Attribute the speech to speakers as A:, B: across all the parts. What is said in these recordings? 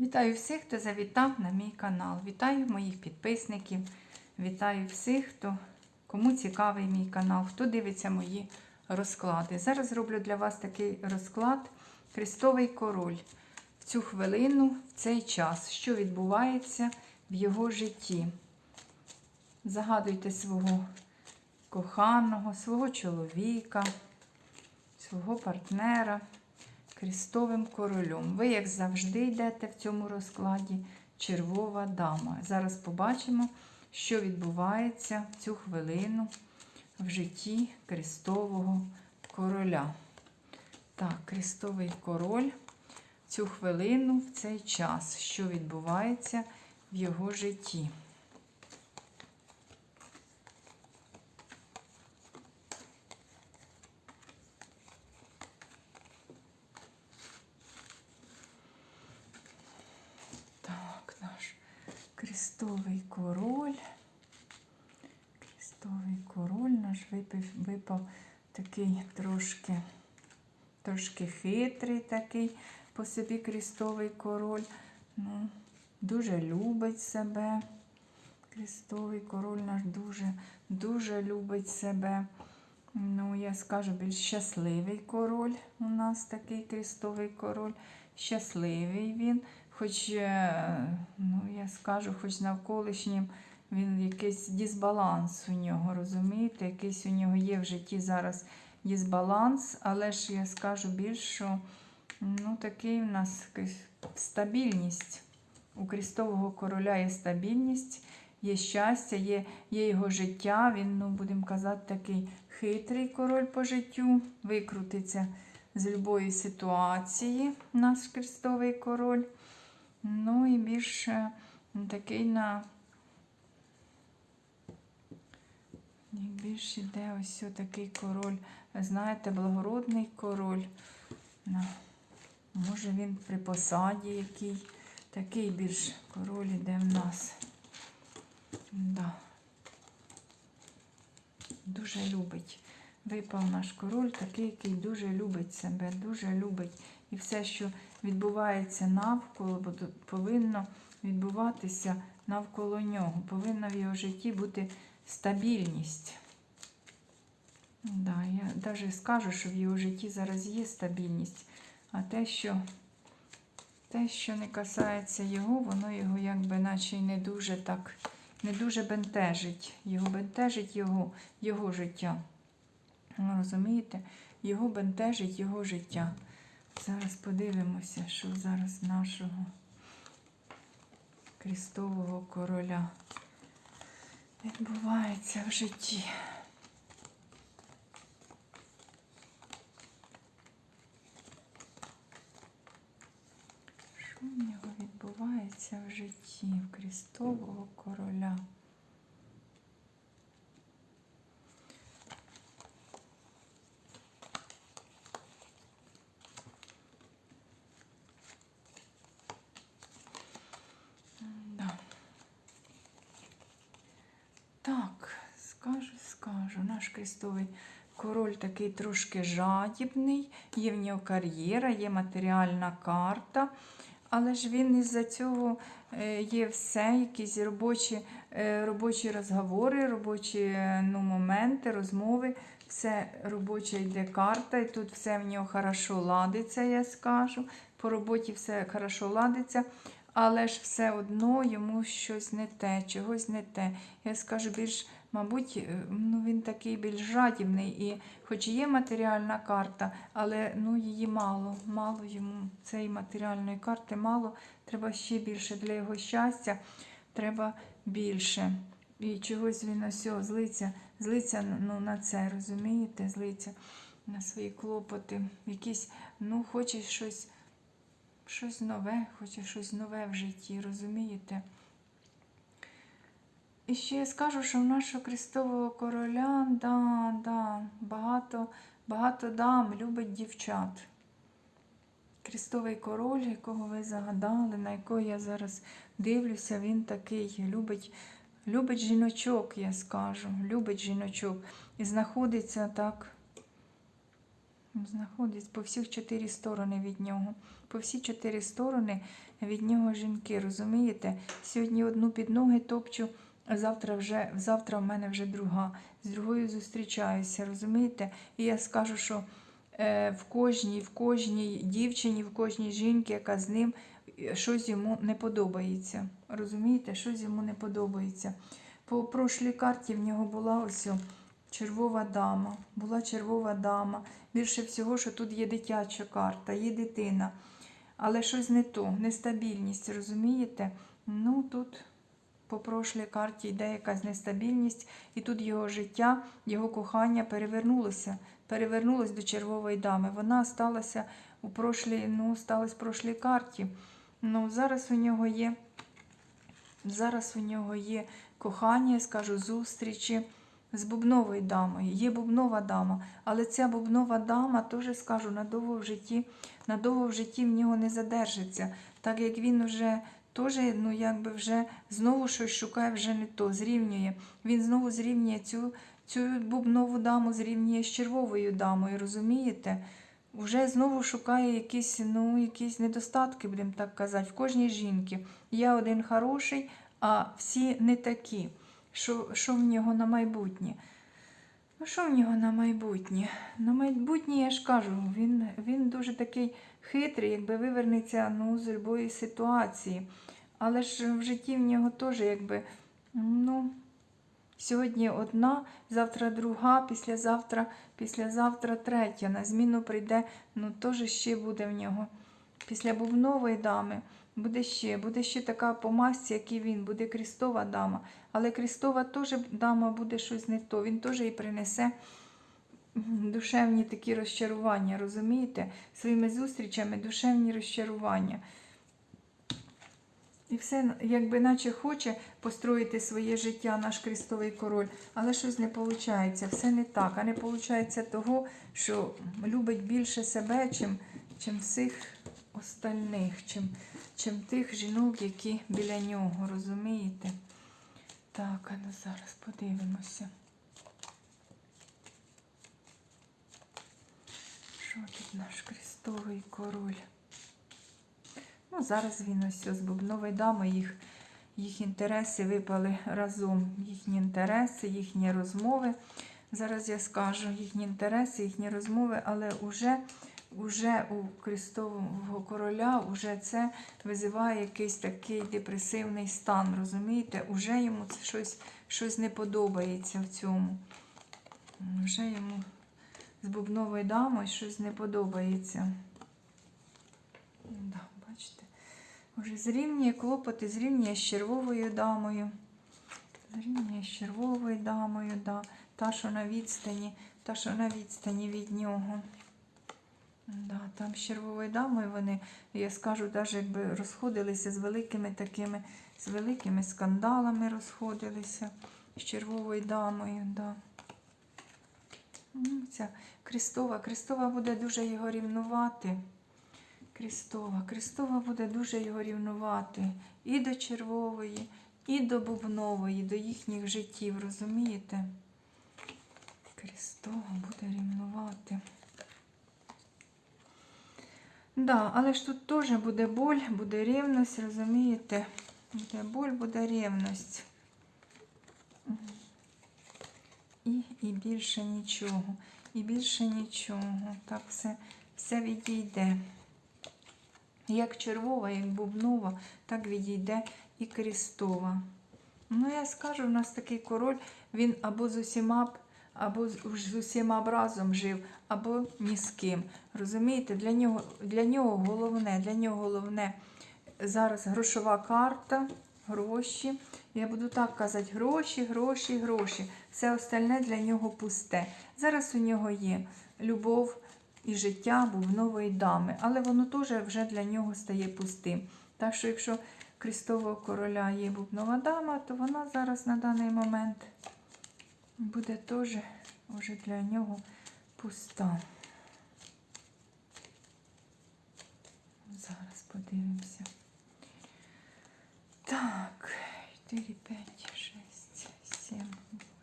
A: Вітаю всіх, хто завітав на мій канал. Вітаю моїх підписників. Вітаю всіх, хто кому цікавий мій канал, хто дивиться мої розклади. Зараз зроблю для вас такий розклад Христовий король. В цю хвилину, в цей час, що відбувається в його житті. Загадуйте свого коханого, свого чоловіка, свого партнера. Крістовим королем. Ви, як завжди, йдете в цьому розкладі червова дама. Зараз побачимо, що відбувається в цю хвилину в житті Крістового короля. Так, Крістовий король цю хвилину, в цей час, що відбувається в його житті. Так, наш крестовий король. Крестовий король наш випав, випав такий трошки, трошки хитрий такий по собі крестовий король. Ну, Дуже любить себе. Крестовий король наш дуже, дуже любить себе. Ну, я скажу, більш щасливий король. У нас такий крестовий король. Щасливий він. Хоч, е, ну, я скажу, хоч навколишнім він якийсь дисбаланс у нього, розумієте? Якийсь у нього є в житті зараз дисбаланс, але ж я скажу більш, що ну, такий у нас стабільність. У Крістового короля є стабільність, є щастя, є, є його життя. Він, ну, будемо казати, такий хитрий король по життю, викрутиться з любої ситуації, наш Крістовий король. Ну і більше такий на більш іде ось такий король, знаєте, благородний король. Може він при посаді який. Такий більш король іде в нас. Да. Дуже любить. Випав наш король, такий, який дуже любить себе, дуже любить. І все, що відбувається навколо, бо повинно відбуватися навколо нього. Повинна в його житті бути стабільність. Да, я навіть скажу, що в його житті зараз є стабільність, а те, що те, що не касається його, воно його якби наче й не дуже так, не дуже бентежить. Його бентежить його, його життя. Ви розумієте? Його бентежить його життя. Зараз подивимося, що зараз нашого крістового короля відбувається в житті. Що в нього відбувається в житті в крістового короля? Да. Так, скажу. Наш крестовий король такий трошки жадібний, є в нього кар'єра, є матеріальна карта, але ж він із-за цього е, є все, якісь робочі, е, робочі розговори, робочі е, ну, моменти, розмови. Все робоча йде карта, і тут все в нього хорошо ладиться, я скажу. По роботі все хорошо ладиться. Але ж все одно йому щось не те, чогось не те. Я скажу більш, мабуть, е, ну, він такий більш жадібний. І хоч є матеріальна карта, але ну, її мало. Мало йому цієї матеріальної карти мало. Треба ще більше для його щастя. Треба більше. І чогось він ось злиться, злиться ну, на це, розумієте? Злиться на свої клопоти. Якісь, ну, хоче щось щось нове, хоче щось нове в житті, розумієте? І ще я скажу, що в нашого Крістового короля да, да, багато, багато дам любить дівчат. Крістовий король, якого ви загадали, на якого я зараз дивлюся, він такий любить, любить жіночок, я скажу, любить жіночок. І знаходиться так Знаходить по всіх чотири сторони від нього. По всі чотири сторони від нього жінки, розумієте? Сьогодні одну під ноги топчу, завтра вже завтра в мене вже друга. З другою зустрічаюся, розумієте? І я скажу, що е, в кожній, в кожній дівчині, в кожній жінці, яка з ним, щось йому не подобається. Розумієте, щось йому не подобається. По прошлій карті в нього була ось червова дама. Була червова дама. Більше всього, що тут є дитяча карта, є дитина. Але щось не то, нестабільність, розумієте? Ну тут по прошлій карті йде якась нестабільність, і тут його життя, його кохання перевернулося. Перевернулось до червової дами. Вона сталася у прошлій, ну, сталася в прошлій карті. Ну, зараз у нього є. Зараз у нього є кохання, скажу, зустрічі з бубновою дамою. Є бубнова дама, але ця бубнова дама, теж скажу, надовго в житті, надовго в житті в нього не задержиться, так як він вже теж, ну якби вже знову щось шукає, вже не то, зрівнює. Він знову зрівнює цю, цю бубнову даму, зрівнює з червовою дамою, розумієте? Вже знову шукає якісь, ну, якісь недостатки, будемо так казати, в кожній жінці. Я один хороший, а всі не такі. Що, що в нього на майбутнє? Ну, що в нього на майбутнє? На майбутнє, я ж кажу, він, він дуже такий хитрий, якби вивернеться ну, з любої ситуації. Але ж в житті в нього теж, якби, ну, сьогодні одна, завтра друга, післязавтра, післязавтра третя. На зміну прийде, ну, теж ще буде в нього. Після бубнової дами буде ще, буде ще така по як і він, буде крістова дама. Але крістова теж дама буде щось не то. Він теж і принесе душевні такі розчарування, розумієте? Своїми зустрічами душевні розчарування. І все, якби наче хоче построїти своє життя наш крістовий король, але щось не виходить, все не так. А не виходить того, що любить більше себе, чим, чим всіх остальних, чим, чим тих жінок, які біля нього, розумієте? Так, а ну зараз подивимося. Що тут наш крестовий король? Ну, зараз він ось з бубнової дами, їх, їх інтереси випали разом. Їхні інтереси, їхні розмови. Зараз я скажу їхні інтереси, їхні розмови, але уже, уже у Крістового короля уже це визиває якийсь такий депресивний стан. Розумієте? Уже йому це щось, щось не подобається в цьому. Вже йому з бубновою дамою щось не подобається. Да, бачите, вже зрівнює клопоти, зрівнює з червовою дамою. Зрівнює з червовою дамою, да. та, що на відстані, та, що на відстані від нього. Да, там з червовою дамою вони, я скажу, навіть якби розходилися з великими такими, з великими скандалами розходилися з червовою дамою. Да. Ну, Ця Крістова, Крістова буде дуже його рівнувати. Крістова, Крістова буде дуже його рівнувати і до червової, і до бубнової, до їхніх життів, розумієте? Крістова буде рівнувати. Да, але ж тут теж буде боль, буде рівність, розумієте? Буде боль, буде рівність. І, і більше нічого. І більше нічого. Так все, все відійде. Як червова, як бубнова, так відійде і крістова. Ну, я скажу, у нас такий король, він або з усіма, або з, з усіма б разом жив, або ні з ким. Розумієте, для нього, для нього головне, для нього головне зараз грошова карта, гроші. Я буду так казати, гроші, гроші, гроші. Все остальне для нього пусте. Зараз у нього є любов і життя бубнової дами, але воно теж вже для нього стає пустим. Так що, якщо Крістового короля є бубнова дама, то вона зараз на даний момент буде теж уже для нього пуста. Зараз подивимося. Так, 4, 5, 6, 7,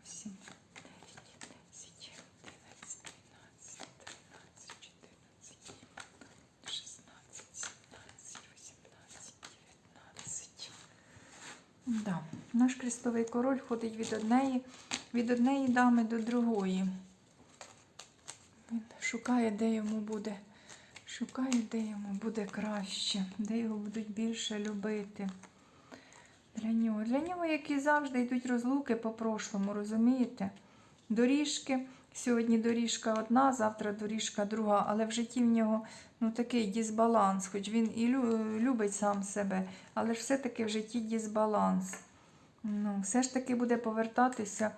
A: 8, 9, 10, 11, 12, 13, 14, 16, 17, 18, 19. Да. Наш крестовий король ходить від однієї від однієї дами до другої. Він шукає, де йому буде. Шукає, де йому буде краще, де його будуть більше любити. Для нього. Для нього, як і завжди, йдуть розлуки по прошлому, розумієте? Доріжки. Сьогодні доріжка одна, завтра доріжка друга, але в житті в нього ну, такий дисбаланс, хоч він і любить сам себе, але ж все-таки в житті дисбаланс. Ну, все ж таки буде повертатися,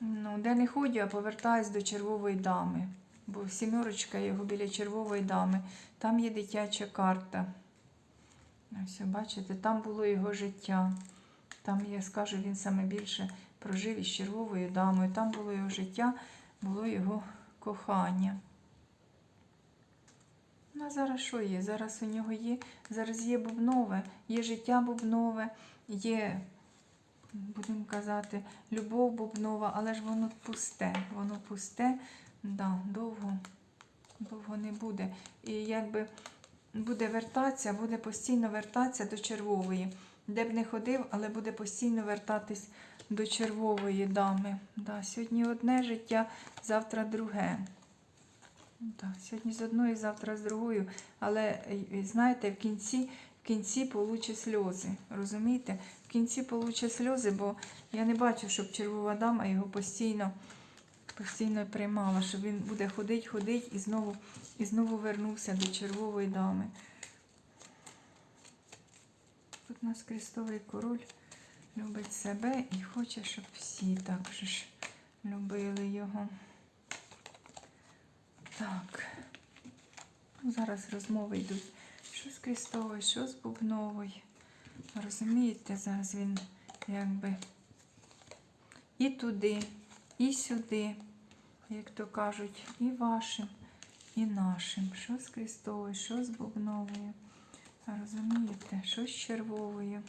A: ну, де не ходю, а повертаюсь до червової дами. Бо сімерочка його біля червової дами. Там є дитяча карта. Ось, бачите, там було його життя. Там, я скажу, він саме більше прожив із червовою дамою. Там було його життя, було його кохання. Ну, а зараз що є? Зараз у нього є, зараз є бубнове, є життя бубнове, є, будемо казати, любов бубнова, але ж воно пусте. Воно пусте, да, довго, довго не буде. І якби буде вертатися, буде постійно вертатися до червової. Де б не ходив, але буде постійно вертатись до червової дами. Да, сьогодні одне життя, завтра друге. Да, сьогодні з одною, завтра з другою. Але знаєте, в кінці, в кінці получе сльози. Розумієте? В кінці получе сльози, бо я не бачу, щоб червова дама його постійно, постійно приймала, що він буде ходить, ходить і знову, і знову вернувся до червової дами. Тут у нас крестовий король любить себе і хоче, щоб всі так же ж любили його. Так. Ну, Зараз розмови йдуть. Що з крестовою, що з бубновою. Розумієте, зараз він якби і туди, і сюди, як то кажуть, і вашим, і нашим. Що з крестовою, що з бубновою. Розумієте, що з червовою.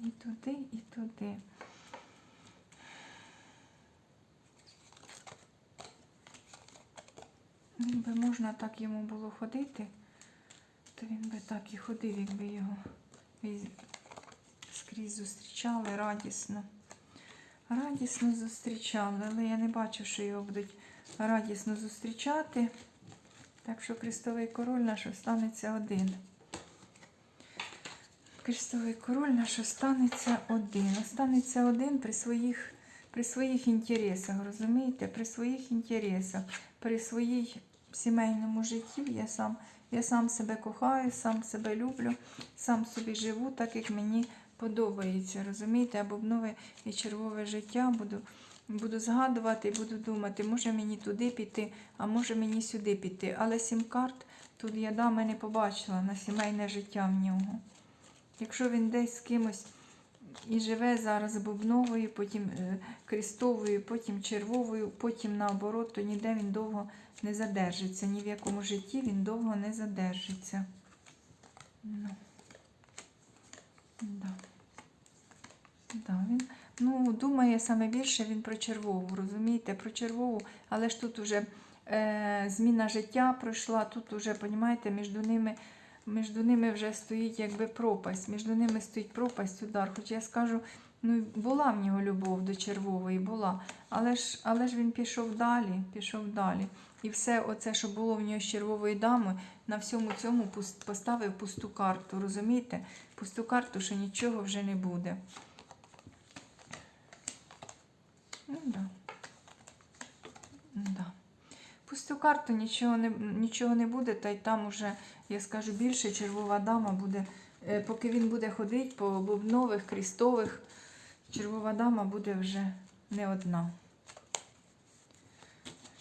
A: І туди, і туди. Він би можна так йому було ходити, то він би так і ходив, якби його скрізь зустрічали радісно. Радісно зустрічали, але я не бачу, що його будуть радісно зустрічати. Так що Крестовий король наш останеться один. Крестовий король наш останеться один. Останеться один при своїх, при своїх інтересах, розумієте? При своїх інтересах, при своїй сімейному житті я сам, я сам себе кохаю, сам себе люблю, сам собі живу, так як мені подобається. Розумієте? Або в нове і червове життя буду, буду згадувати і буду думати, може мені туди піти, а може мені сюди піти. Але сім карт тут я дами не побачила на сімейне життя в нього. Якщо він десь з кимось і живе зараз бубновою, потім е, крестовою, потім червовою, потім наоборот, то ніде він довго не задержиться. Ні в якому житті він довго не задержиться. Ну. Да. Да, він, ну, думає саме більше він про червову, розумієте, про червову, але ж тут уже е, зміна життя пройшла, тут уже, розумієте, між ними між ними вже стоїть якби пропасть. Між ними стоїть пропасть, удар. Хоч я скажу, ну була в нього любов до червової, була. Але ж, але ж він пішов далі, пішов далі. І все оце, що було в нього з червової дами, на всьому цьому поставив пусту карту. Розумієте? Пусту карту, що нічого вже не буде. Ну да. Да. Пусту карту нічого не, нічого не буде, та й там уже, я скажу більше, червова дама буде, е, поки він буде ходити по бубнових, крістових, червова дама буде вже не одна.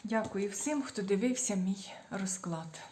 A: Дякую всім, хто дивився мій розклад.